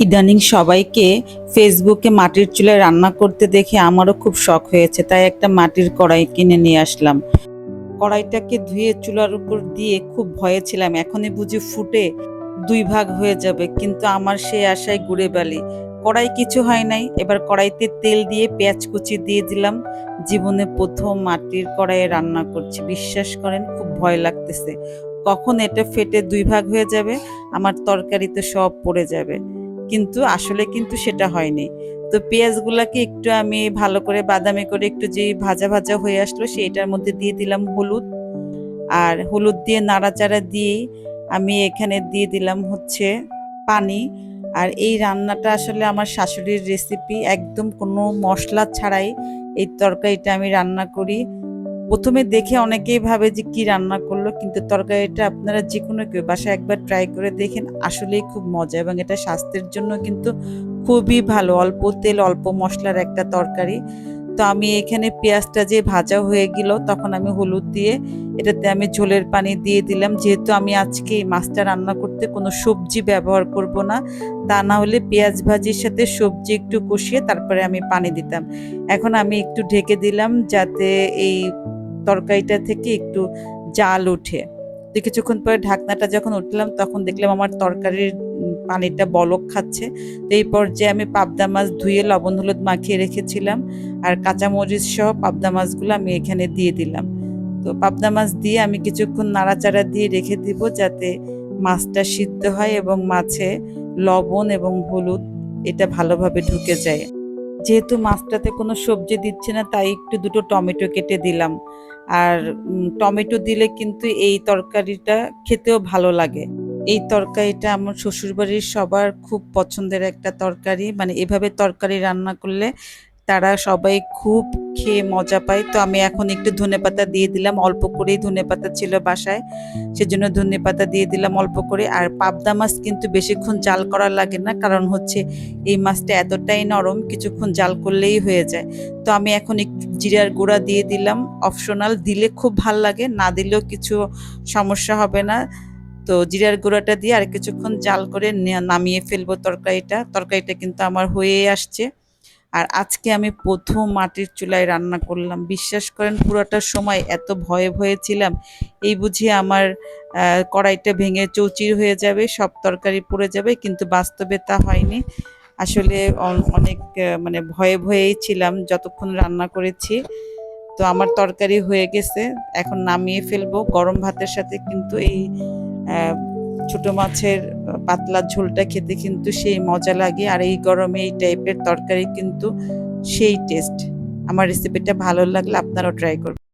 ইদানিং সবাইকে ফেসবুকে মাটির চুলায় রান্না করতে দেখে আমারও খুব শখ হয়েছে, তাই একটা মাটির কড়াই কিনে নিয়ে আসলাম। কড়াইটাকে ধুয়ে চুলার উপর দিয়ে খুব ভয়ে ছিলাম, এখনই বুঝি ফুটে দুই ভাগ হয়ে যাবে, কিন্তু আমার সেই আশায় ঘুরে বালি। কড়াই কিছু হয় নাই, এবার কড়াইতে তেল দিয়ে পেঁয়াজ কুচি দিয়ে দিলাম। জীবনে প্রথম মাটির কড়াইয়ে রান্না করছি, বিশ্বাস করেন খুব ভয় লাগতেছে। কখন এটা ফেটে দুই ভাগ হয়ে যাবে, আমার তরকারিতে সব পড়ে যাবে। কিন্তু আসলে কিন্তু সেটা হয়নি। তো পেঁয়াজগুলাকে একটু আমি ভালো করে বাদামি করে একটু যে ভাজা ভাজা হয়ে আসলো সেইটার মধ্যে দিয়ে দিলাম হলুদ। আর হলুদ দিয়ে নাড়াচাড়া দিয়ে আমি এখানে দিয়ে দিলাম হচ্ছে পানি। আর এই রান্নাটা আসলে আমার শাশুড়ির রেসিপি একদম কোনো মশলা ছাড়াই এই তরকারিটা আমি রান্না করি। প্রথমে দেখে অনেকেই ভাবে যে কি রান্না করল, কিন্তু তরকারিটা আপনারা যে কোনো কেউ বাসায় একবার ট্রাই করে দেখেন, আসলেই খুব মজা এবং এটা স্বাস্থ্যের জন্য কিন্তু খুবই ভালো। অল্প তেল, অল্প মশলার একটা তরকারি। তো আমি এখানে পেঁয়াজটা যে ভাজা হয়ে গেল, তখন আমি হলুদ দিয়ে এটাতে আমি ঝোলের পানি দিয়ে দিলাম। যেহেতু আমি আজকে এই মাছটা রান্না করতে কোনো সবজি ব্যবহার করব না, তা না হলে পেঁয়াজ ভাজির সাথে সবজি একটু কষিয়ে তারপরে আমি পানি দিতাম। এখন আমি একটু ঢেকে দিলাম যাতে এই তরকারিটা থেকে একটু জাল ওঠে তো কিছুক্ষণ পরে ঢাকনাটা যখন উঠলাম, তখন দেখলাম আমার তরকারির পানিটা বলক খাচ্ছে। তো এই পর্যায়ে আমি পাবদা মাছ ধুয়ে লবণ হলুদ মাখিয়ে রেখেছিলাম আর কাঁচামরিচ সহ পাবদা মাছগুলো আমি এখানে দিয়ে দিলাম। তো পাবদা মাছ দিয়ে আমি কিছুক্ষণ নাড়াচাড়া দিয়ে রেখে দিব যাতে মাছটা সিদ্ধ হয় এবং মাছে লবণ এবং হলুদ এটা ভালোভাবে ঢুকে যায়। যেহেতু মাছটাতে কোনো সবজি দিচ্ছে না, তাই একটু দুটো টমেটো কেটে দিলাম। আর টমেটো দিলে কিন্তু এই তরকারিটা খেতেও ভালো লাগে। এই তরকারিটা আমার শ্বশুরবাড়ির সবার খুব পছন্দের একটা তরকারি। মানে এভাবে তরকারি রান্না করলে তারা সবাই খুব খেয়ে মজা পায়। তো আমি এখন একটু ধনেপাতা দিয়ে দিলাম, অল্প করেই ধনেপাতা ছিল বাসায়। সেজন্য ধনেপাতা দিয়ে দিলাম অল্প করে। আর পাবদা মাছ কিন্তু বেশিক্ষণ জাল করা লাগে না, কারণ হচ্ছে এই মাছটা এতটাই নরম, কিছুক্ষণ জাল করলেই হয়ে যায়। তো আমি এখন একটু জিরার গুঁড়া দিয়ে দিলাম। অপশনাল দিলে খুব ভালো লাগে, না দিলেও কিছু সমস্যা হবে না। তো জিরার গুঁড়াটা দিয়ে আর কিছুক্ষণ জাল করে নামিয়ে ফেলব তরকারিটা। তরকারিটা কিন্তু আমার হয়ে আসছে। আর আজকে আমি প্রথম মাটির চুলায় রান্না করলাম। বিশ্বাস করেন, পুরোটা সময় এত ভয়ে ভয়ে ছিলাম। এই বুঝি আমার কড়াইটা ভেঙে চৌচির হয়ে যাবে, সব তরকারি পড়ে যাবে, কিন্তু বাস্তবে তা হয়নি। আসলে অনেক মানে ভয়ে ভয়েই ছিলাম যতক্ষণ রান্না করেছি। তো আমার তরকারি হয়ে গেছে, এখন নামিয়ে ফেলব। গরম ভাতের সাথে কিন্তু এই ছোট মাছের পাতলা ঝোলটা খেতে কিন্তু সেই মজা লাগে। আর এই গরমে এই টাইপের তরকারি কিন্তু সেই টেস্ট আমার রেসিপিটা ভালো লাগলে আপনারাও ট্রাই করবেন।